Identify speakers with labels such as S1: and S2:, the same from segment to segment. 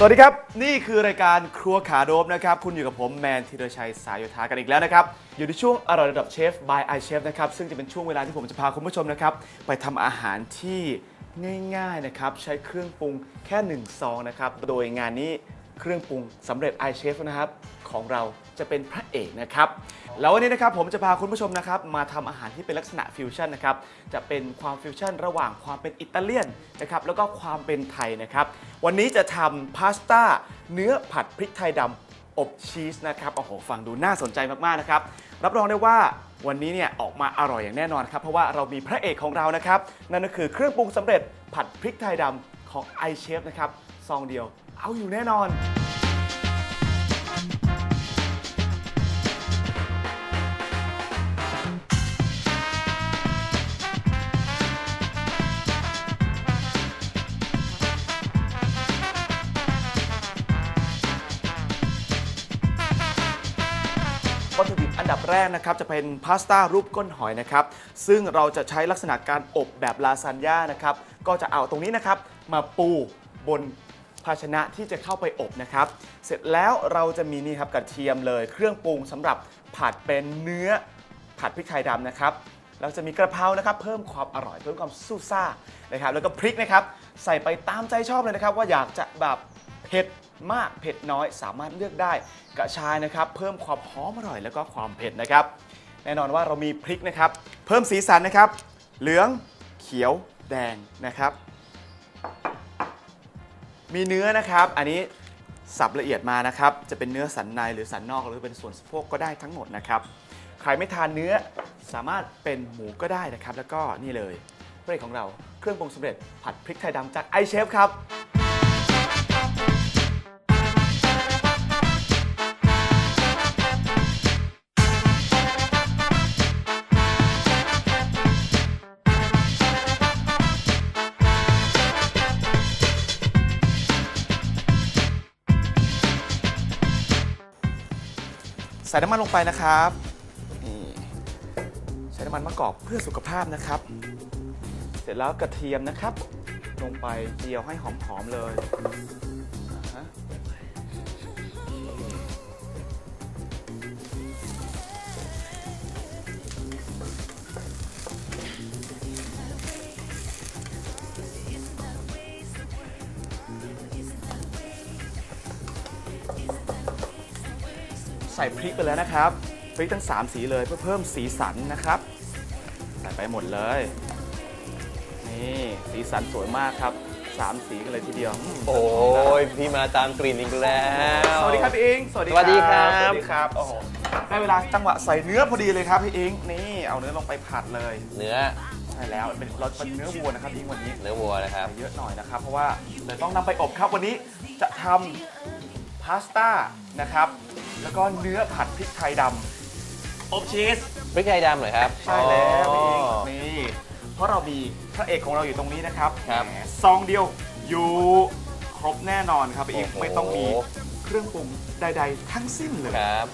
S1: สวัสดีครับ นี่คือรายการครัวขาโดบนะครับ คุณอยู่กับผมแมนธีรชัยสายโยธากันอีกแล้วนะครับ อยู่ในช่วงอร่อยระดับเชฟ by i Chef นะครับ ซึ่งจะเป็นช่วงเวลาที่ผมจะพาคุณผู้ชมนะครับ ไปทำอาหารที่ง่ายๆนะครับ ใช้เครื่องปรุงแค่1ซองนะครับ โดยงานนี้เครื่องปรุงสำเร็จ i Chef นะครับ ของเรา จะเป็นพระเอกนะครับ แล้ววันนี้นะครับผมจะพาคุณผู้ชมนะครับมาทำอาหารที่เป็นลักษณะฟิวชั่นนะครับ จะเป็นความฟิวชั่นระหว่างความเป็นอิตาเลียนนะครับแล้วก็ความเป็นไทยนะครับ วันนี้จะทำพาสต้าเนื้อผัดพริกไทยดำอบชีสนะครับโอ้โหฟังดูน่าสนใจมากๆนะครับ รับรองได้ว่าวันนี้เนี่ยออกมาอร่อยอย่างแน่นอนครับ เพราะว่าเรามีพระเอกของเรานะครับ นั่นก็คือเครื่องปรุงสำเร็จผัดพริกไทยดำของ i Chef นะครับซองเดียวเอาอยู่แน่นอน วัตถุดิบอันดับแรกนะครับจะเป็นพาสต้ารูปก้นหอยนะครับซึ่งเราจะใช้ลักษณะการอบแบบลาซานญ่านะครับก็จะเอาตรงนี้นะครับมาปูบนภาชนะที่จะเข้าไปอบนะครับ เสร็จแล้วเราจะมีนี่ครับกระเทียมเลย เครื่องปรุงสำหรับผัดเป็นเนื้อผัดพริกไทยดำนะครับเราจะมีกระเพรานะครับ เพิ่มความอร่อยเพิ่มความซู่ซ่านะครับ แล้วก็พริกนะครับ ใส่ไปตามใจชอบเลยนะครับ ว่าอยากจะแบบ เผ็ดมากเผ็ดน้อยสามารถเลือกได้กระชายนะครับ เพิ่มความหอมอร่อยแล้วก็ความเผ็ดนะครับ แน่นอนว่าเรามีพริกนะครับ เพิ่มสีสันนะครับ เหลืองเขียวแดงนะครับ มีเนื้อนะครับ อันนี้สับละเอียดมานะครับ จะเป็นเนื้อสันในหรือสันนอกหรือเป็นส่วนสะโพกก็ได้ทั้งหมดนะครับ ใครไม่ทานเนื้อสามารถเป็นหมูก็ได้นะครับ แล้วก็นี่เลยพระเอกของเราเครื่องปรุงสำเร็จผัดพริกไทยดำจากไอเชฟครับ ใส่น้ำมันลงไปนะครับนี่ใช้น้ำมันมะกอกเพื่อสุขภาพนะครับ เสร็จแล้วกระเทียมนะครับ ลงไปเจียวให้หอมๆเลย ใส่พริกไปแล้วนะครับพริกทั้ง 3 สีเลยเพื่อเพิ่มสีสันนะครับ ใส่ไปหมดเลย นี่สีสันสวยมากครับสามสีกันเลยทีเดียวอืม
S2: โอ้ยพี่มาตามกลิ่นอีกแล้ว
S1: สวัสดีครับพี่อิงสวัสดี
S2: สวัสดีครับ
S1: สวัสดีครับโอ้โหได้เวลาจังหวะใส่เนื้อพอดีเลยครับพี่อิงนี่เอาเนื้อลงไปผัดเลย
S2: เนื้อ
S1: ใช่แล้วเป็นเราเป็นเนื้อวัวนะครับพี่อิงวันนี้
S2: เนื้อวัวนะครับ
S1: ใส่เยอะหน่อยนะครับ เพราะว่าเลยต้องนำไปอบครับวันนี้จะทำพาสต้านะครับ แล้วก็เนื้อผัดพริกไทยดำอบชีส
S2: พริกไทยดำเหรอครับ
S1: ใช่แล้ว
S2: อ๋
S1: พี่อิง
S2: อ
S1: นี่เพราะเรามีพระเอกของเราอยู่ตรงนี้นะครับ
S2: ครับ
S1: แหมซองเดียวอยู่ครบแน่นอนครับพี่อิง
S2: โอ้โห
S1: ไม่ต้องมีเครื่องปรุงใด ๆ ทั้งสิ้นเลย
S2: ครับ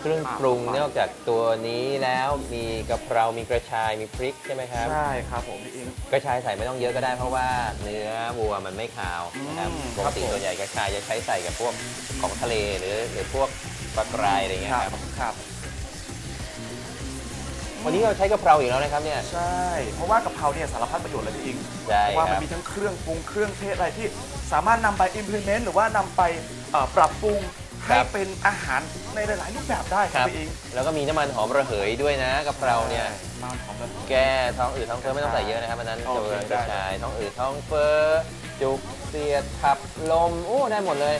S2: เครื่องปรุงนอกจากตัวนี้แล้วมีกะเพรา มีกระชาย มีพริกใช่ไหมครับ
S1: ใช่ครับผมพี่อิง
S2: กระชายใส่ไม่ต้องเยอะก็ได้เพราะว่าเนื้อวัวมันไม่ขาวนะครับ
S1: อืม
S2: ปกติ
S1: ครับผม
S2: ส่วนใหญ่กระชายจะใช้ใส่กับพวกของทะเลหรือหรือพวกปลากรายอะไรเงี้ยครับ
S1: ครับ
S2: วันนี้เราใช้กะเพราอีกแล้วนะครับเนี่ย
S1: ใช่ เพราะว่ากะเพราเนี่ยสารพัดประโยชน์เลยพี่อิง
S2: ใช่
S1: เพราะว่า
S2: ค
S1: มัน
S2: รับ
S1: มีทั้งเครื่องปรุงเครื่องเทศอะไรที่สามารถนำไป implement หรือว่านำไปเอ่อปรับปรุง ให้เป็นอาหารในหลายๆรูปแบบได้ค
S2: ค
S1: รั
S2: รั
S1: บบพี่อิง
S2: แล้วก็มีน้ำมันหอมระเหยด้วยนะกะเพราเนี่ย
S1: มันหอมแบบ
S2: แก้ท้องอืดท้องเฟ้อไม่ต้องใส่เยอะนะครับอันนั้น
S1: โอ
S2: ตัว
S1: เค
S2: กระชายท้องอืดท้องเฟ้อจุกเสียดขับลมโอ้ได้หมดเลย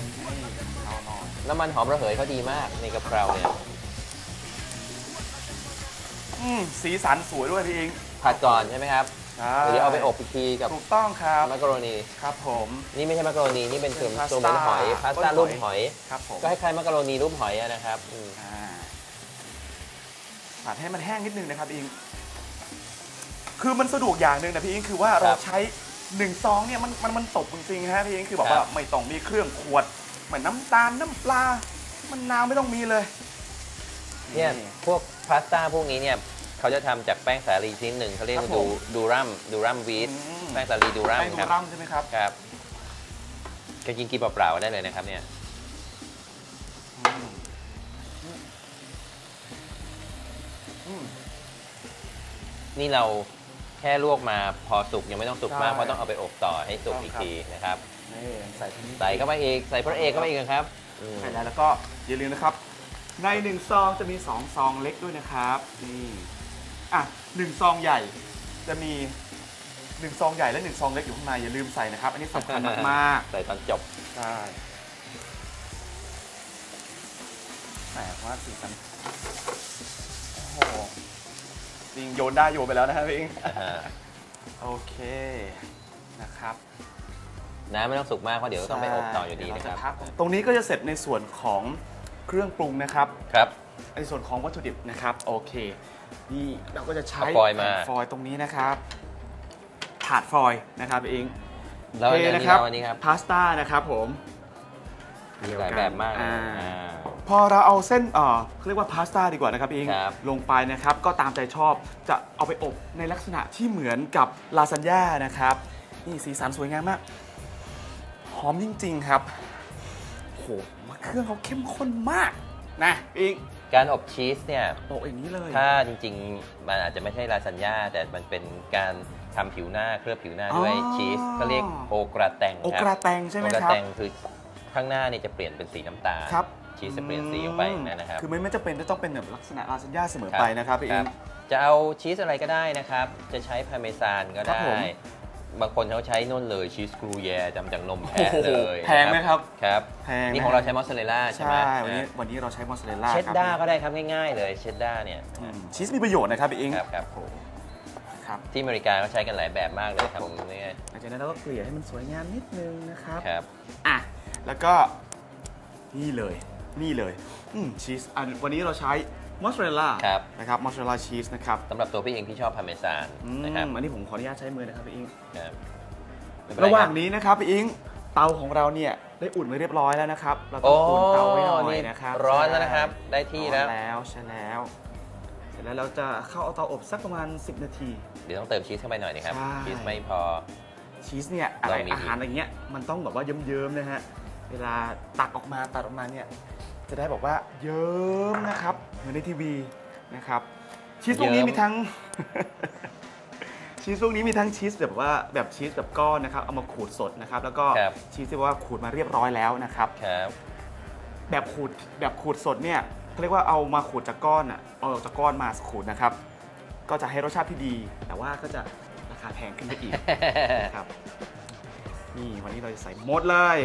S1: เอาหน่อย
S2: น้ำมันหอมระเหยเขาดีมากในกะเพราเนี่ย
S1: อืมสีสันสวยด้วยพี่อิง
S2: ผัดก่อนใช่ไหมครับ
S1: ใช่
S2: เดี๋ยวเอาไปอบอีกทีกับ
S1: ถูกต้องครับ
S2: มักกะโรนี
S1: ครับผม
S2: นี่ไม่ใช่มักกะโรนีนี่เป็น
S1: เป็น
S2: ตัวเหมือนหอย
S1: พา
S2: พา
S1: ส
S2: ส
S1: ต้า
S2: ต้า
S1: รู
S2: รู
S1: ป
S2: ป
S1: ห
S2: ห
S1: อ
S2: อยย
S1: ครับผม
S2: ก็คล้ายๆมักกะโรนีรูปหอยอะนะครับอืม
S1: อ่าผัดให้มันแห้งนิดนึงนะครับพี่อิงคือมันสะดวกอย่างหนึ่งนะพี่อิงคือว่าเราใช้หนึ่งซองเนี่ยมันมันมันตกจริงๆฮะพี่อิงคือบอกว่าไม่ต้องมีเครื่องขวดเหมือนน้ำตาลน้ำปลามันนาวไม่ต้องมีเลย
S2: เนี่ยพวกพาสต้าพวกนี้เนี่ย เขาจะทำจากแป้งสาลีชนิดหนึ่งเขาเรียกว่าดูดูรัมดูรัมวีท
S1: อืม
S2: แป้งสาลีดูรัม
S1: แป้งดู
S2: ครับ
S1: รัมใช่ไหมครับ
S2: ครับจะกินกินเปล่าๆได้เลยนะครับเนี่ย
S1: อืม
S2: นี่เราแค่ลวกมาพอสุกยังไม่ต้องสุกมาก
S1: ใช่
S2: เพราะต้องเอาไปอบต่อให้สุกอีก
S1: ครับ
S2: ทีนะครับ
S1: นี่ใส่ที่นี่
S2: ใส่เข้าไปอีกใส่พระเอกเข้าไปอีกนะครับอืม
S1: ใส่แล้วแล้วก็อย่าลืมนะครับ ในหนึ่งซองจะมีสองซองเล็กด้วยนะครับนี่ อะหนึ่งซองใหญ่จะมีหนึ่งซองใหญ่และหนึ่งซองเล็กอยู่ข้างในอย่าลืมใส่นะครับ อันนี้สำคัญมาก
S2: ใส่ตอนจบ
S1: ๆใช่แต่ว่าสีสันโอ้โหจริงโยนได้โยนไปแล้วนะครับพี่อิง
S2: อ่าฮะ
S1: โอเคนะครับ
S2: น้ำไม่ต้องสุกมากเพราะเดี๋ยวต้องไปอบต่ออยู่ดี
S1: เา
S2: นะค
S1: จ
S2: รับ
S1: พักตรงนี้ก็จะเสร็จในส่วนของเครื่องปรุงนะครับ
S2: ครับ
S1: ในส่วนของวัตถุดิบนะครับโอเค นี่เราก็จะใช้
S2: เอาฟอยล์มา
S1: แผ่นฟอยล์ตรงนี้นะครับ ถาดฟอยล์นะครับพี่อิง
S2: แล้วอัน
S1: เท
S2: นี้
S1: นะครับ
S2: เราอันนี้ครับ
S1: พาสต้านะครับผม
S2: มีหลายแบบมากเลย
S1: อ่า
S2: อ่า
S1: พอเราเอาเส้นเอ่อเขาเรียกว่าพาสต้าดีกว่านะครับพี่อิง
S2: ครับ
S1: ลงไปนะครับ ก็ตามใจชอบจะเอาไปอบในลักษณะที่เหมือนกับลาซานญ่านะครับ นี่สีสันสวยงามมาก หอมจริง ๆ ครับโหเครื่องเขาเข้มข้นมากนะพี่อิง
S2: การอบชีสเนี่ย
S1: โปะอย่างนี้เลย
S2: ถ้าจริงๆ มันอาจจะไม่ใช่ลาซานญ่าแต่มันเป็นการทำผิวหน้าเคลือบผิวหน้าด้วย
S1: อ๋อ
S2: ชีสเขาเรียกโอกราแตง
S1: โอ
S2: ค
S1: ก
S2: รั
S1: รา
S2: บ
S1: แตงใช่ไหม
S2: โอกรา
S1: ครับ
S2: แตงคือข้างหน้านี่จะเปลี่ยนเป็นสีน้ำตาล
S1: ครับ
S2: ชีสจะเปลี่ยนสีออกไปอย่างนั้นนะครับ
S1: คือไม่ไม่จะเป็นจะต้องเป็นแบบลักษณะลาซานญ่าเสมอไปนะครับพี่
S2: ค
S1: อิ
S2: รั
S1: ง
S2: บจะเอาชีสอะไรก็ได้นะครับ จะใช้พาเมซานก็
S1: ครับ
S2: ได้
S1: ผม
S2: บางคนเขาใช้นุ่นเลยชีสกรูแยจำจากนมแพะ
S1: โอ้โห
S2: เลย
S1: แพงไหมครับ
S2: ครับ
S1: แพง
S2: นี่
S1: นะ
S2: ของเราใช้มอสซาเรลล่าใช่ไหม
S1: ใช่วันนี้
S2: อ่า
S1: วันนี้เราใช้มอสซาเรลล่า
S2: เชด
S1: ครับ
S2: ด้าก็ได้ครับง่ายๆเลยเชดด้าเนี่ย
S1: อืมชีสมีประโยชน์นะครับพี่อิง
S2: ครับครับ
S1: ครับ
S2: ที่อเมริกาเขาใช้กันหลายแบบมากเลยครับนี่
S1: หลังจากนั้นเราก็เกลี่ยให้มันสวยงามนิดนึงนะครับ
S2: ครับ
S1: อะแล้วก็นี่เลยนี่เลยอืมชีสอันวันนี้เราใช้ มอสซาเรลล่า
S2: ครับ
S1: นะครับมอสซาเรลล่าชีสนะครับ
S2: สำหรับตัวพี่เองพี่ชอบพาเมซาน
S1: อืม
S2: นะครับ
S1: อันนี้ผมขออนุญาตใช้มือนะครับพี่อิง
S2: ครับ
S1: ระหว่างนี้นะครับพี่อิงเตาของเราเนี่ยได้อุ่นไว้เรียบร้อยแล้วนะครับเราต้
S2: โอ้
S1: องอุ่นเตาไว้หน่อย
S2: นี่
S1: นะครับ
S2: ร้อนแล้วนะครับ ได้ที่แล้ว
S1: ร้อนแล้วใช่แล้วเสร็จแล้วเราจะเข้าเอาเตาอบสักประมาณ 10 นาที
S2: เดี๋ยวต้องเติมชีสเข้าไปหน่อยนะครับ
S1: ใช่
S2: ชีสไม่พอ
S1: ชีสเนี่ยอะไร
S2: เรามี
S1: อาหารอะไรเงี้ยมันต้องแบบว่าเยิ้มๆนะฮะเวลาตักออกมาตัดออกมาเนี่ย จะได้บอกว่าเยิ้มนะครับ เหมือนในทีวีนะครับ ชีสพวกนี้
S2: เยิ้ม
S1: มีทั้ง ชีสพวกนี้มีทั้งชีสแบบว่าแบบชีสแบบก้อนนะครับ เอามาขูดสดนะครับ แล้วก็
S2: ครับ
S1: ชีสที่ว่าขูดมาเรียบร้อยแล้วนะครับ
S2: ครับ
S1: แบบขูดแบบขูดสดเนี่ยเขาเรียกว่าเอามาขูดจากก้อนอะเอาออกจากก้อนมาขูดนะครับ ก็จะให้รสชาติที่ดี แต่ว่าก็จะราคาแพงขึ้นไปอีกครับ นี่วันนี้เราจะใส่หมดเลย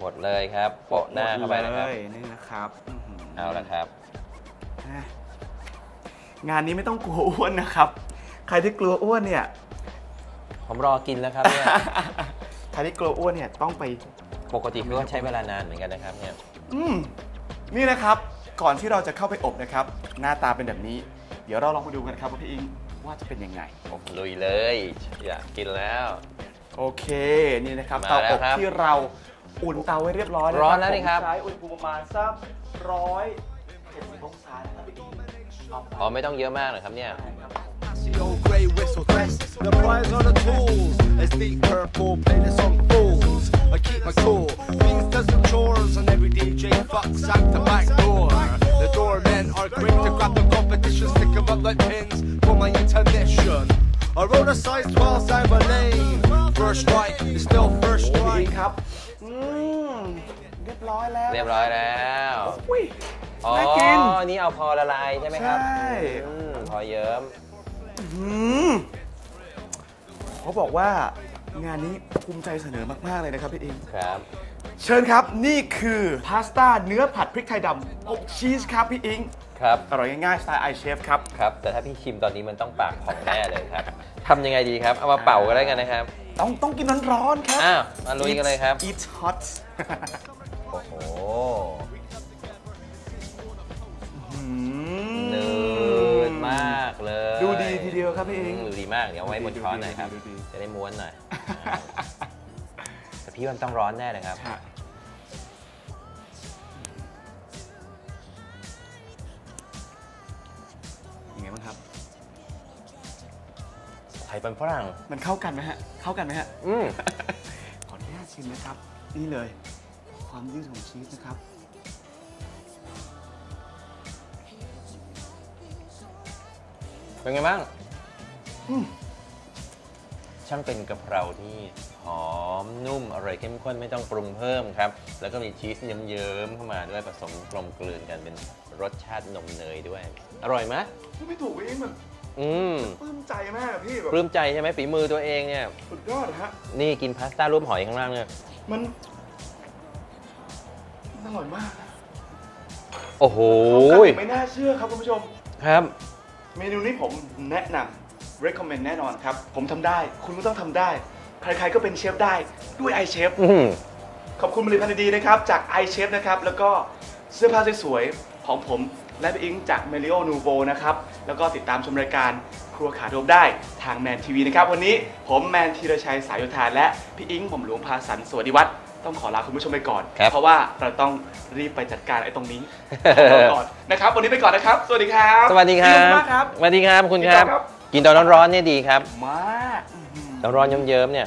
S2: หมดเลยครับโปะหน้าเข้าไปนะครับ
S1: หมดเลยนี่นะครับอื้อหื
S2: เอาละครับ
S1: อะงานนี้ไม่ต้องกลัวอ้วนนะครับ ใครที่กลัวอ้วนเนี่ย
S2: ผมรอกินแล้วครับเนี่ย
S1: ใครที่กลัวอ้วนเนี่ยต้องไป
S2: ปกติก็ใช้เวลานานเหมือนกันนะครับเนี่ย
S1: อืมนี่นะครับก่อนที่เราจะเข้าไปอบนะครับ หน้าตาเป็นแบบนี้ เดี๋ยวเราลองมาดูกันครับว่าพี่อิงว่าจะเป็นยังไง
S2: ผมลุยเลย อยากกินแล้ว
S1: โอเคนี่นะครับ
S2: มา
S1: เตา
S2: แล้
S1: อ
S2: ว
S1: บ
S2: ครับ
S1: ที่เรา อุ่นเตาไว้เรียบร้อยแล้ว
S2: ร้อนแล้วนี่ครับ
S1: ผมใช้อุณหภูมิประมาณสักร้อยเจ็ดสิบองศานะครับพี่อิงเอาไป
S2: อ๋อไม่ต้องเยอะมากหรอกครับเนี่ย
S1: ครับ
S3: Casio grey whistle test. The prize are the tools. As deep purple play the song fools. I keep my cool. Means does the chores and every DJ fucks out the back door. The doormen are quick to grab the competition, stick 'em up like pins for my intermission. I roll a size 12 down my lane. First strike is still first
S1: พี่อิง
S3: strike.
S1: ครับ อืมเรียบร้อยแล้ว
S2: เรียบร้อยแล้ว
S1: อุ้ย
S2: อ๋อ
S1: น่ากิน
S2: นี่เอาพอละลายใช่ไหมครับ
S1: ใช่
S2: อืมพอเยิ้ม
S1: อืมเขาบอกว่างานนี้ภูมิใจเสนอมาก ๆ เลยนะครับพี่อิง
S2: ครับ
S1: เชิญครับ นี่คือพาสต้าเนื้อผัดพริกไทยดำอบชีสครับพี่อิง
S2: ครับ
S1: อร่อยง่ายๆสไตล์ไอเชฟครับ
S2: ครับ แต่ถ้าพี่ชิมตอนนี้มันต้องปากของแน่เลยครับ ทำยังไงดีครับ เอามาเป่าก็ได้กันนะครับ
S1: ต้องต้องกินร้อนๆครับ
S2: อ้าว มาลุยกันเลยครับ
S1: Eat hot
S2: โอ้โห
S1: อืม
S2: นืดมากเลย
S1: ดูดีทีเดียวครับพี่เอง
S2: มดูดีมาก เดี๋ยวเอาไว้บนช้อนหน่อยครับ
S1: ดูดีดูดี
S2: จะได้ม้วนหน่อย แต่พี่ว่ามันต้องร้อนแน่เลยครับ เป็นฝรั่ง
S1: มันเข้ากันไหมฮะ เข้ากันไหมฮะ
S2: อืม
S1: ขออนุญาตชิมนะครับ นี่เลย ความยืดของชีสนะครับ
S2: เป็นไงบ้าง ช่างเป็นกะเพราที่หอมนุ่มอร่อยเข้มข้นไม่ต้องปรุงเพิ่มครับ แล้วก็มีชีสเยิ้มๆเข้ามาด้วยผสมกลมกลืนกันเป็นรสชาตินมเนยด้วย อร่อยไหม
S1: พูดไม่ถูกเองมัน
S2: อืม
S1: ปลื้มใจมากอะพี่แบบ
S2: ปลื้มใจใช่ไหมฝีมือตัวเองเนี่ย
S1: สุดยอดฮะ
S2: นี่กินพาสต้ารูปหอยข้างล่างเนี่ย
S1: มันมันอร่อยมาก
S2: โอ้โห
S1: เข้ากันไม่น่าเชื่อครับคุณผู้ชม
S2: ครับ
S1: เมนูนี้ผมแนะนำ recommend แน่นอนครับ ผมทำได้ คุณก็ต้องทำได้ ใครๆก็เป็นเชฟได้ด้วย iChef
S2: อืม
S1: ขอบคุณผลิตภัณฑ์ดีๆนะครับ จาก iChef นะครับ แล้วก็เสื้อผ้าสวยๆของผม และพี่อิงจาก m e l i o n u v o นะครับ แล้วก็ติดตามชมรายการครัวขาโดมได้ทางแมนทีวีนะครับ วันนี้ผมแมนธีรชัยสายโยธาและพี่อิงผมหลวงพาสันสวัสดิวัฒน์ต้องขอลาคุณผู้ชมไปก่อน
S2: ครับ
S1: เพราะว่าเราต้องรีบไปจัดการไอ้ตรงนี้ของเราก่อนนะครับ วันนี้ไปก่อนนะครับ สวัสดีครับ
S2: สวัสดีครั
S1: ขอบ
S2: บ
S1: คุณมากครับ
S2: สวัสดีครับคุณครับ
S1: พี่ต๊อบครับ
S2: กินตอนร้อนๆเนี่ยดีครับ
S1: มากอื้อหือ
S2: ตอนร้อนเยิ้มๆเนี่ย